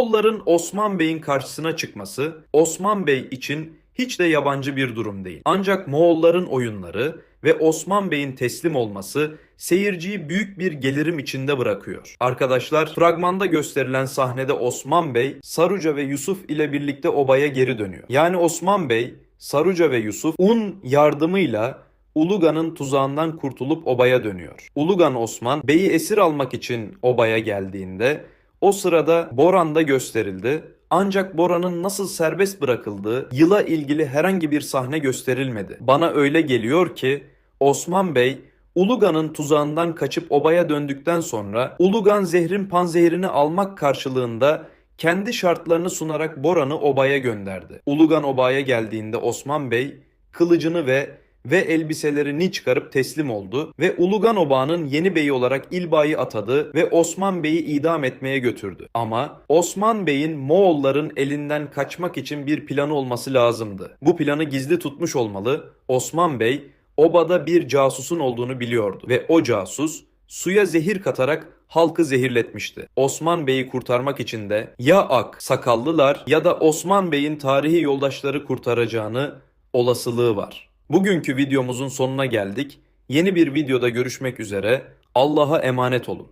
Moğolların Osman Bey'in karşısına çıkması Osman Bey için hiç de yabancı bir durum değil. Ancak Moğolların oyunları ve Osman Bey'in teslim olması seyirciyi büyük bir gelirim içinde bırakıyor. Arkadaşlar fragmanda gösterilen sahnede Osman Bey, Saruca ve Yusuf ile birlikte obaya geri dönüyor. Yani Osman Bey, Saruca ve Yusuf un yardımıyla Ulugan'ın tuzağından kurtulup obaya dönüyor. Ulugan Osman Bey'i esir almak için obaya geldiğinde o sırada Boran da gösterildi. Ancak Boran'ın nasıl serbest bırakıldığı yıla ilgili herhangi bir sahne gösterilmedi. Bana öyle geliyor ki Osman Bey Ulugan'ın tuzağından kaçıp obaya döndükten sonra Ulugan zehrin panzehirini almak karşılığında kendi şartlarını sunarak Boran'ı obaya gönderdi. Ulugan obaya geldiğinde Osman Bey kılıcını ve ve elbiselerini çıkarıp teslim oldu ve Ulugan Obağı'nın yeni beyi olarak İlba'yı atadı ve Osman Bey'i idam etmeye götürdü. Ama Osman Bey'in Moğolların elinden kaçmak için bir planı olması lazımdı. Bu planı gizli tutmuş olmalı. Osman Bey obada bir casusun olduğunu biliyordu ve o casus suya zehir katarak halkı zehirletmişti. Osman Bey'i kurtarmak için de ya Ak sakallılar ya da Osman Bey'in tarihi yoldaşları kurtaracağını olasılığı var. Bugünkü videomuzun sonuna geldik. Yeni bir videoda görüşmek üzere. Allah'a emanet olun.